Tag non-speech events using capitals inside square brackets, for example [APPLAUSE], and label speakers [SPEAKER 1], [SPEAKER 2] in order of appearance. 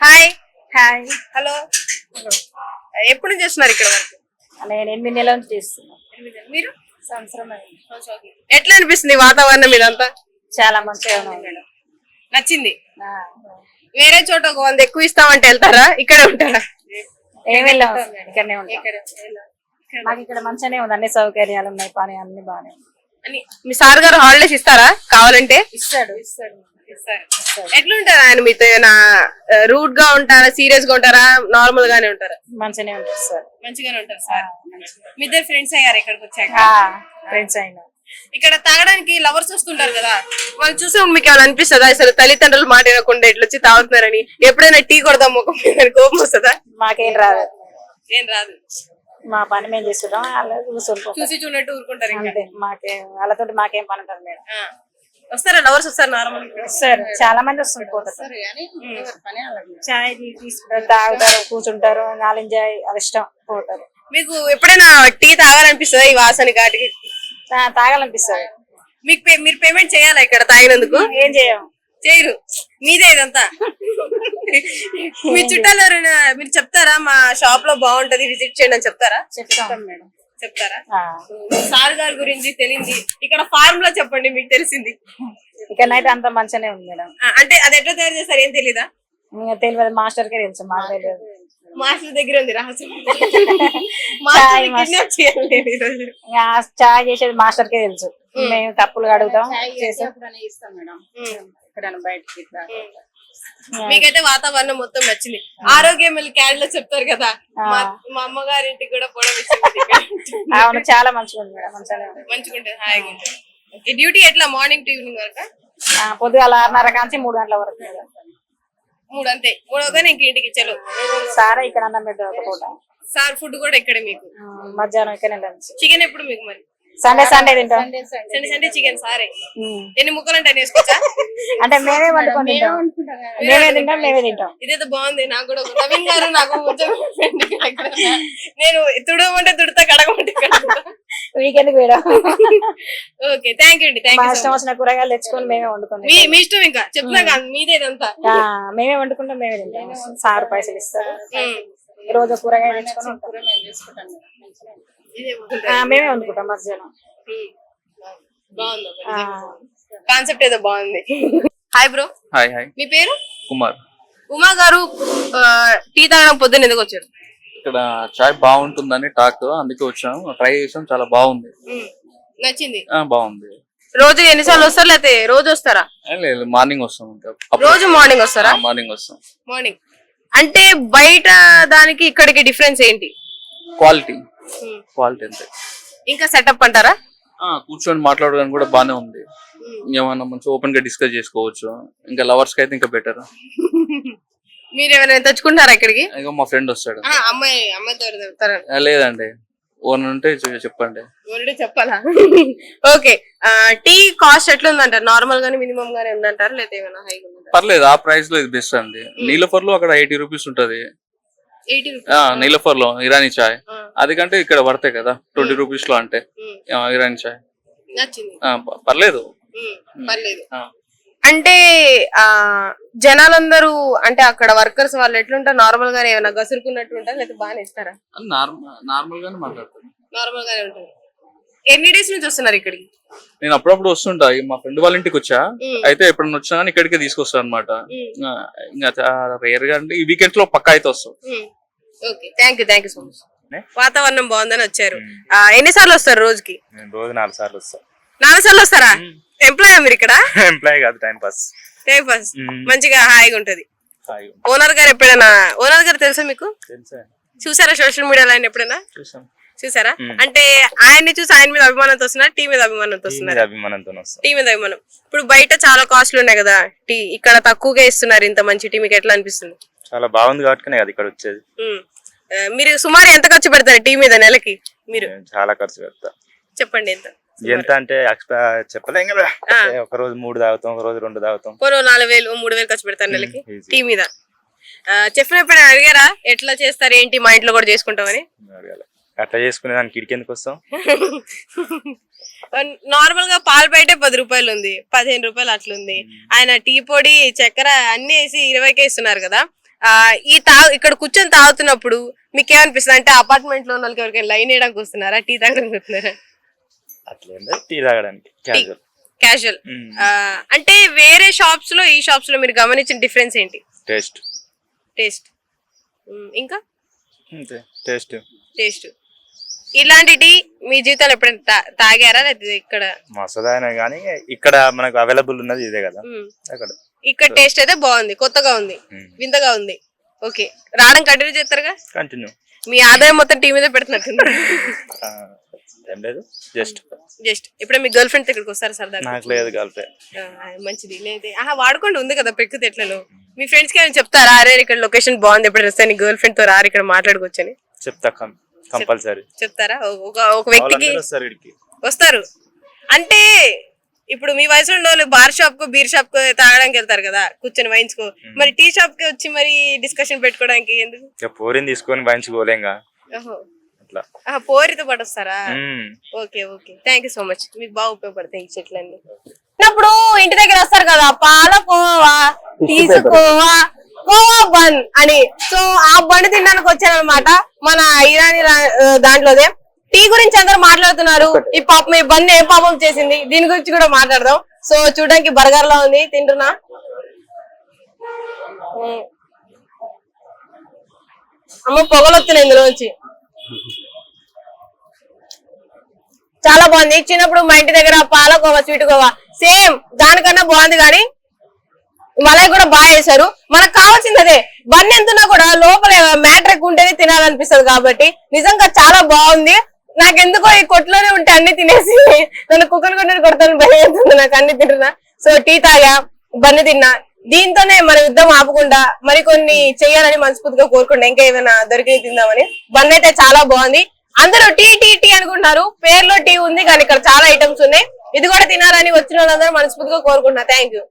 [SPEAKER 1] Hi
[SPEAKER 2] hi
[SPEAKER 1] hello ఎప్పుడు నుంచి చేస్తున్నారు ఇక్కడ వరకు
[SPEAKER 2] నేను ఎనిమిది నెలల నుంచి చేస్తున్నాను
[SPEAKER 1] మీరు?
[SPEAKER 2] సంవత్సరం అయింది.
[SPEAKER 1] ఎట్లా అనిపిస్తుంది ఈ వాతావరణం ఇదంతా?
[SPEAKER 2] చాలా మంచిగా ఉంది మేడం.
[SPEAKER 1] నచ్చింది? వేరే చోట ఒక వంద ఎక్కువ ఇస్తామంటే వెళ్తారా? ఇక్కడే ఉంటారా?
[SPEAKER 2] ఏం వెళ్ళాం? ఇక్కడనే ఉంటాం. మాకు ఇక్కడ మంచిగానే ఉంది. అన్ని సౌకర్యాలు ఉన్నాయి. పని అన్ని బాగానే.
[SPEAKER 1] అని మీ సార్ గారు హాలిడేస్ ఇస్తారా? కావాలంటే?
[SPEAKER 2] ఇస్తాడు ఇస్తాడు.
[SPEAKER 1] ఎట్లుంటారా ఆయన మీతో ఏమైనా రూట్గా ఉంటారా సీరియస్గా ఉంటారా నార్మల్ గానే ఉంటారా?
[SPEAKER 2] మంచిగానే ఉంటుంది సార్.
[SPEAKER 1] మంచిగానే ఉంటారు సార్. మీ ఇద్దరు ఫ్రెండ్స్ అయ్యారు ఇక్కడికి వచ్చాక?
[SPEAKER 2] ఫ్రెండ్స్ అయినా.
[SPEAKER 1] ఇక్కడ తాగడానికి లవర్స్ వస్తుంటారు కదా వాళ్ళు చూసి మీకు ఏమైనా అనిపిస్తుందా? అసలు తల్లిదండ్రులు మాట వినకుండా ఇట్లా వచ్చి తాగుతున్నారని? ఎప్పుడైనా టీ కొడదాం అని కోపం వస్తుందా?
[SPEAKER 2] మాకేం రాదు.
[SPEAKER 1] ఏం రాదు.
[SPEAKER 2] మా పని మేము చేస్తున్నాం అలా కూర్చుంటాం.
[SPEAKER 1] చూసి చూడట్టు ఊరుకుంటారు
[SPEAKER 2] మాకేం వాళ్ళతో మాకేం పని ఉంటుంది మేడం.
[SPEAKER 1] వస్తారా? లవర్స్ వస్తారు నార్మల్
[SPEAKER 2] సార్ చాలా మంది వస్తుంది పోతారు చాయ్ తీసుకుంటారు? తాగుతారు కూర్చుంటారు నాలుగు ఎంజాయ్ అది ఇష్టం పోతారు.
[SPEAKER 1] మీకు ఎప్పుడైనా టీ తాగాలనిపిస్తుందా ఈ వాసన ఘాటికి
[SPEAKER 2] తా- తాగాలనిపిస్తుంది.
[SPEAKER 1] మీకు పే- మీరు పేమెంట్ చేయాలా ఇక్కడ తాగినందుకు?
[SPEAKER 2] ఏం చేయం?
[SPEAKER 1] చేయరు. మీదే ఇదంతా. [LAUGHS] మీ చుట్టాలు ఎవరైనా మీరు చెప్తారా? మా షాప్లో బాగుంటది విజిట్ చేయండి అని చెప్తారా?
[SPEAKER 2] చెప్తాం మేడం.
[SPEAKER 1] చెప్తారా. సార్ గారి గురించి తెలియంది. ఇక్కడ ఫార్మ్లో చెప్పండి మీకు తెలిసింది.
[SPEAKER 2] ఇక్కడనైతే అంత మంచిగానే ఉంది మేడం.
[SPEAKER 1] అంటే అది ఎట్లా తయారు చేస్తారు? ఏం తెలీదా?
[SPEAKER 2] ఇంకా తెలియదు మాస్టర్ కే తెలుసు మాకు తెలియదు.
[SPEAKER 1] మాస్టర్ దగ్గర ఉంది రహస్యం. [LAUGHS]
[SPEAKER 2] చాయ్ చేసేది మాస్టర్. కే తెలుసు. మేము కప్పులు అడుగుతాం చేస్తాం
[SPEAKER 1] మీకైతే వాతావరణం మొత్తం నచ్చింది. ఆరోగ్యం క్యాడ్లో చెప్తారు కదా. మా మా అమ్మగారింటికి కూడా పొడవ.
[SPEAKER 2] అవును చాలా మంచిగా ఉంది మేడం
[SPEAKER 1] మంచిగా ఉంటుంది హాయిగా ఉంటుంది. ఓకే డ్యూటీ ఎట్లా? మార్నింగ్ టు ఈవినింగ్ వరకు?
[SPEAKER 2] పొద్దుగాల ఆరున్నర కాంచి మూడు గంటల వరకు మేడం.
[SPEAKER 1] మూడు అంతే. మూడవగానే ఇంక ఇంటికి చలో
[SPEAKER 2] సారా ఇక్కడ అన్నం
[SPEAKER 1] సార్ ఫుడ్ కూడా ఇక్కడే మీకు.
[SPEAKER 2] మధ్యాహ్నం ఇక్కడ
[SPEAKER 1] చికెన్ ఎప్పుడు మీకు మరి?
[SPEAKER 2] సండే సండే తింటాం
[SPEAKER 1] సండే సండే చికెన్ సారే. ఎన్ని ముక్కలు అంటే అన్ని వేసుకోవచ్చా
[SPEAKER 2] అంటే మేమే వండుకొని తింటాం. మేమే తింటాం మేమే తింటాం.
[SPEAKER 1] ఇదేదో బాగుంది. నాకు కూడా ఒక నవీన్ గారు నాకు. నేను తుడమంటే తుడతా కడగమంటే
[SPEAKER 2] weekend madam
[SPEAKER 1] okay thank you అండి. థ్యాంక్ యూ
[SPEAKER 2] ఇష్టం వచ్చిన కూరగాయలు తెచ్చుకొని మేమే వండుకొని
[SPEAKER 1] మీ మీ ఇష్టం ఇంకా? చెప్తున్నా కదా మీదే ఇదంతా.
[SPEAKER 2] మేమే వండుకుంటాం మేమే తింటాం. సారు పైసలు ఇస్తారు.
[SPEAKER 1] ఉమ్.
[SPEAKER 2] రోజు కూరగాయలు తెచ్చుకొని.
[SPEAKER 1] ఇదే
[SPEAKER 2] ఆ, మేమే వండుకుంటాం మధ్యాహ్నం.
[SPEAKER 1] కాన్సెప్ట్ ఏదో బాగుంది. Hi bro.
[SPEAKER 3] Hi hi.
[SPEAKER 1] మీ పేరు?
[SPEAKER 3] కుమార్.
[SPEAKER 1] ఉమా గారు టీ తాగడం పొద్దున్న ఎందుకు వచ్చారు?
[SPEAKER 3] ఇక్కడ చాయ్ బాగుంటుందని టాక్ అందుకే వచ్చాము ట్రై చేసాం చాలా బాగుంది.
[SPEAKER 1] నచ్చింది.
[SPEAKER 3] ఆ, బాగుంది.
[SPEAKER 1] రోజు ఎన్నిసార్లు వస్తారు? లేకపోతే రోజు వస్తారా?
[SPEAKER 3] లేదు మార్నింగ్ వస్తాం
[SPEAKER 1] రోజు మార్నింగ్ వస్తారా?
[SPEAKER 3] మార్నింగ్ వస్తాం.
[SPEAKER 1] మార్నింగ్. అంటే బయట దానికి ఇక్కడికి డిఫరెన్స్ ఏంటి?
[SPEAKER 3] క్వాలిటీ. క్వాలిటీ అంతే.
[SPEAKER 1] ఇంకా సెటప్ అంటారా?
[SPEAKER 3] ఆ, కూర్చొని మాట్లాడడానికి కూడా బానే ఉంది. ఏమన్నా మంచి ఓపెన్గా డిస్కస్ చేసుకోవచ్చు. ఇంకా లవర్స్కి అయితే ఇంకా బెటర్. [LAUGHS]
[SPEAKER 1] మీరు ఎవరైనా తెచ్చుకుంటారా ఇక్కడికి?
[SPEAKER 3] ఇంకా మా ఫ్రెండ్ వస్తాడు.
[SPEAKER 1] అమ్మాయి
[SPEAKER 3] ఆ, లేదండి. ఓన్ ఉంటే చెప్పండి.
[SPEAKER 1] చెప్పాలా? [LAUGHS] ఓకే. టీ కాస్ట్ ఎట్లా ఉందంటారు నార్మల్ గానే మినిమం గానే ఉందంటారా? లేదా ఏమైనా ఉందంటారా
[SPEAKER 3] పర్లేదు ఆ ప్రైస్లో ఇది బెస్ట్ అండి. నీలఫర్లో అక్కడ ఎయిటీ రూపీస్ ఉంటది. నీలఫర్లో ఇరానీ చాయ్. అది కంటే ఇక్కడ పడతాయి కదా ట్వంటీ రూపీస్లో అంటే. ఇరానీ చాయ్. పర్లేదు.
[SPEAKER 1] అంటే ఆ జనాలందరూ అంటే అక్కడ వర్కర్స్ వాళ్ళు ఎట్లుంటారు? నార్మల్ గానే ఏమైనా గసురుకున్నట్టు ఉంటారు లేదా బాగానే ఇస్తారా?
[SPEAKER 3] నార్మల్ నార్మల్ గానే మాట్లాడతాను
[SPEAKER 1] నార్మల్ గానే ఉంటుంది ఎన్ని డేస్ నుంచి వస్తున్నారు ఇక్కడికి?
[SPEAKER 3] నేను అప్పుడప్పుడు వస్తుంటా. మా ఫ్రెండ్ వాళ్ళ ఇంటికి వచ్చా. అయితే ఎప్పుడన్నా వచ్చినా కానీ ఇక్కడికే తీసుకొస్తాను అనమాట. ఇంకా రేర్గా అంటే ఈ వీకెండ్స్లో పక్కా అయితే వస్తాం.
[SPEAKER 1] Okay thank you thank you so much వాతావరణం బాగుందని వచ్చారు. ఆ, ఎన్నిసార్లు వస్తారు రోజుకి?
[SPEAKER 4] నేను రోజు నాలుగు సార్లు వస్తా.
[SPEAKER 1] నాలుగు సార్లు వస్తారా? ఎంప్లాయ్ మీరు ఇక్కడ? [LAUGHS]
[SPEAKER 4] ఎంప్లాయ్ కాదు టైం పాస్
[SPEAKER 1] టైం పాస్
[SPEAKER 4] మ్మ్.
[SPEAKER 1] మంచిగా హాయిగా ఉంటది.
[SPEAKER 4] హాయిగా
[SPEAKER 1] ఓనర్ గారు ఎప్పుడైనా ఓనర్ గారు తెలుసా మీకు?
[SPEAKER 4] తెలుసా?
[SPEAKER 1] చూసారా సోషల్ మీడియాలో ఆయన ఎప్పుడైనా?
[SPEAKER 4] చూసాం.
[SPEAKER 1] చూసారా?
[SPEAKER 4] మ్మ్.
[SPEAKER 1] అంటే ఆయన్ని చూసి ఆయన మీద అభిమానంతో వస్తున్నారు? టీ మీద అభిమానంతో
[SPEAKER 4] మీద
[SPEAKER 1] వస్తున్నారు?
[SPEAKER 4] అభిమానంతో వస్తా.
[SPEAKER 1] టీ మీద అభిమానం. ఇప్పుడు బయట చాలా కాస్ట్లు ఉన్నాయి కదా టీ. ఇక్కడ తక్కువగా ఇస్తున్నారు ఇంత మంచి టీ. మీకు ఎట్లా అనిపిస్తుంది?
[SPEAKER 4] చాలా బాగుంది కాబట్టి కదా ఇక్కడ వచ్చేది.
[SPEAKER 1] మ్మ్. మీరు సుమారు ఎంత ఖర్చు పెడతారు టీ మీద నెలకి? మీరు?
[SPEAKER 4] చాలా ఖర్చు పెడతా.
[SPEAKER 1] చెప్పండి ఎంత?
[SPEAKER 4] ఎంత అంటే చెప్పలేం కదా. ఒక రోజు మూడు తాగుతాం ఒక రోజు రెండు తాగుతాం.
[SPEAKER 1] పోరో నాలుగు వేలు మూడు వేలు ఖర్చు పెడతారు నెలకి
[SPEAKER 4] easy.
[SPEAKER 1] టీ మీద. చెప్పిన ఎప్పుడైనా అడిగారా? ఎట్లా చేస్తారు ఏంటి మా ఇంట్లో కూడా చేసుకుంటామని.
[SPEAKER 4] అట్లా చేసుకునే దానికి ఇడికి ఎందుకు వస్తాం?
[SPEAKER 1] నార్మల్గా పాలు బయటే పది రూపాయలు ఉంది పదిహేను రూపాయలు అట్లుంది. ఆయన టీ పొడి చక్కెర అన్ని వేసి ఇరవైకే ఇస్తున్నారు కదా. ఈ తా ఇక్కడ కూర్చొని తాగుతున్నప్పుడు మీకు ఏమనిపిస్తుంది అంటే అపార్ట్మెంట్లో వాళ్ళకి ఎవరికైనా లైన్ వేయడానికి వస్తున్నారా? టీ తాగడానికి వస్తున్నారా?
[SPEAKER 4] టీ తాగడానికి. క్యాజువల్
[SPEAKER 1] క్యాజువల్ అంటే వేరే షాప్స్లో ఈ షాప్స్లో మీరు గమనించిన డిఫరెన్స్ ఏంటి?
[SPEAKER 4] టేస్ట్
[SPEAKER 1] టేస్ట్ ఇంకా?
[SPEAKER 4] టేస్ట్
[SPEAKER 1] టేస్ట్ ఇలాంటి టీ మీ జీవితంలో ఎప్పుడైనా తా- తాగారా? లేదా ఇక్కడ?
[SPEAKER 4] మసదాయన కానీ ఇక్కడ మనకు అవైలబుల్ ఉన్నది ఇదే కదా. అక్కడ.
[SPEAKER 1] ఇక్కడ టేస్ట్ అయితే బాగుంది కొత్తగా ఉంది వింతగా ఉంది. ఓకే. రావడం కంటిన్యూ చేస్తారుగా?
[SPEAKER 4] కంటిన్యూ.
[SPEAKER 1] మీ ఆదాయం మొత్తం టీ మీద పెడుతున్నట్టుంది. [LAUGHS]
[SPEAKER 4] ఏం లేదు జస్ట్.
[SPEAKER 1] జస్ట్. ఇప్పుడే మీ గర్ల్ ఫ్రెండ్ ఇక్కడికి వస్తారు సరదా
[SPEAKER 4] నాకు లేదు కలిపే
[SPEAKER 1] మంచిది. లేదు ఆహా వాడుకోండి ఉంది కదా పెక్కు తెట్లలో మీ ఫ్రెండ్స్కి ఏమైనా చెప్తారా? అరే ఇక్కడ లొకేషన్ బాగుంది ఎప్పుడు వస్తే నీ గర్ల్ ఫ్రెండ్తో రారు ఇక్కడ మాట్లాడుకోవచ్చని.
[SPEAKER 4] చెప్తా కంపల్సరీ.
[SPEAKER 1] చెప్తారా? ఒక ఒక వ్యక్తికి
[SPEAKER 4] వస్తారు ఇడికి.
[SPEAKER 1] వస్తారు. అంటే ఇప్పుడు మీ వయసులో ఉన్న వాళ్ళు బార్ షాప్కు బీర్ షాప్కు తాగడానికి వెళ్తారు కదా కూర్చొని వైన్స్కు. మరి టీ షాప్కి వచ్చి మరి డిస్కషన్ పెట్టుకోవడానికి ఎందుకు?
[SPEAKER 4] పోరిని తీసుకొని
[SPEAKER 1] ఆహా, పోరితో పాటు వస్తారా. Okay okay. Thank you so much మీకు బాగా ఉపయోగపడతాయి ఈ చెట్లన్నీ. ఇప్పుడు ఇంటి దగ్గర వస్తారు కదా పాలకోవా తీసుకోవా? కోవా బన్ అని. సో ఆ బండి తినడానికి వచ్చానమాట మన ఇరానీ దాంట్లోదే. టీ గురించి అందరూ మాట్లాడుతున్నారు. ఈ పాపం ఈ బన్ ఏ పాపం చేసింది? దీని గురించి కూడా మాట్లాడదాం. సో చూడడానికి బర్గర్ లా ఉంది. తింటున్నా. అమ్మ పొగలు వస్తున్నాయి ఇందులోంచి. చాలా బాగుంది. చిన్నప్పుడు మా ఇంటి దగ్గర పాలకోవా స్వీట్ కోవా. సేమ్ దానికన్నా బాగుంది కానీ మలై కూడా బాగా వేశారు మనకు కావాల్సింది అదే. బన్ ఎంతున్నా కూడా లోపల మ్యాటర్ ఎక్కువ ఉంటేనే తినాలనిపిస్తుంది కాబట్టి నిజంగా చాలా బాగుంది. నాకెందుకో ఈ కొట్లోనే ఉంటే అన్ని తినేసి నన్ను కుక్కలు కొట్టని కొడతాను భయం అవుతుంది నాకు అన్ని తింటున్నా. సో టీ తాగా బన్ని తిన్నా. దీంతోనే మన యుద్ధం ఆపకుండా మరికొన్ని చేయాలని మనస్ఫూర్తిగా కోరుకుంటా. ఇంకా ఏమైనా దొరికి తిందామని. బన్ అయితే చాలా బాగుంది. అందరూ టీ టీ టీ అనుకుంటున్నారు. పేర్లో టీ ఉంది కానీ ఇక్కడ చాలా ఐటమ్స్ ఉన్నాయి. ఇది కూడా తినాలని వచ్చిన వాళ్ళందరూ మనస్ఫూర్తిగా కోరుకుంటున్నా. Thank you